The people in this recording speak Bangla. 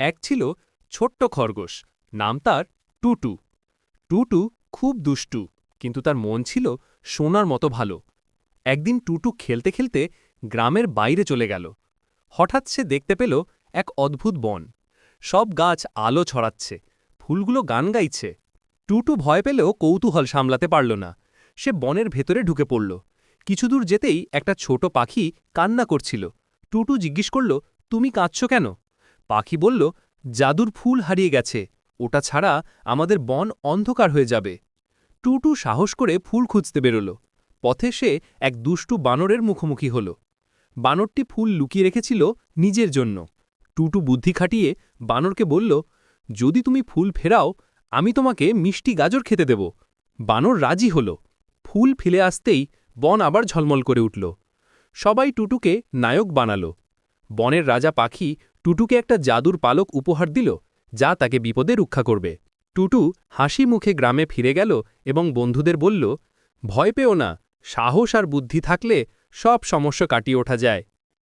এক ছিল ছোট্ট খরগোশ, নাম তার টুটু। টুটু খুব দুষ্টু, কিন্তু তার মন ছিল সোনার মতো ভালো। একদিন টুটু খেলতে খেলতে গ্রামের বাইরে চলে গেল। হঠাৎ সে দেখতে পেল এক অদ্ভুত বন। সব গাছ আলো ছড়াচ্ছে, ফুলগুলো গান গাইছে। টুটু ভয় পেলেও কৌতূহল সামলাতে পারল না। সে বনের ভেতরে ঢুকে পড়ল। কিছুদূর যেতেই একটা ছোট পাখি কান্না করছিল। টুটু জিজ্ঞেস করল, তুমি কাঁদছ কেন? পাখি বলল, জাদুর ফুল হারিয়ে গেছে। ওটা ছাড়া আমাদের বন অন্ধকার হয়ে যাবে। টুটু সাহস করে ফুল খুঁজতে বেরোল। পথে সে এক দুষ্টু বানরের মুখোমুখি হল। বানরটি ফুল লুকিয়ে রেখেছিল নিজের জন্য। টুটু বুদ্ধি খাটিয়ে বানরকে বলল, যদি তুমি ফুল ফেরাও, আমি তোমাকে মিষ্টি গাজর খেতে দেব। বানর রাজি হল। ফুল ফিরে আসতেই বন আবার ঝলমল করে উঠল। সবাই টুটুকে নায়ক বানালো। বনের রাজা পাখি টুটুকে একটা জাদুর পালক উপহার দিল, যা তাকে বিপদে রক্ষা করবে। টুটু হাসি মুখে গ্রামে ফিরে গেল এবং বন্ধুদের বলল, ভয় পেও না, সাহস আর বুদ্ধি থাকলে সব সমস্যা কাটিয়ে ওঠা যায়।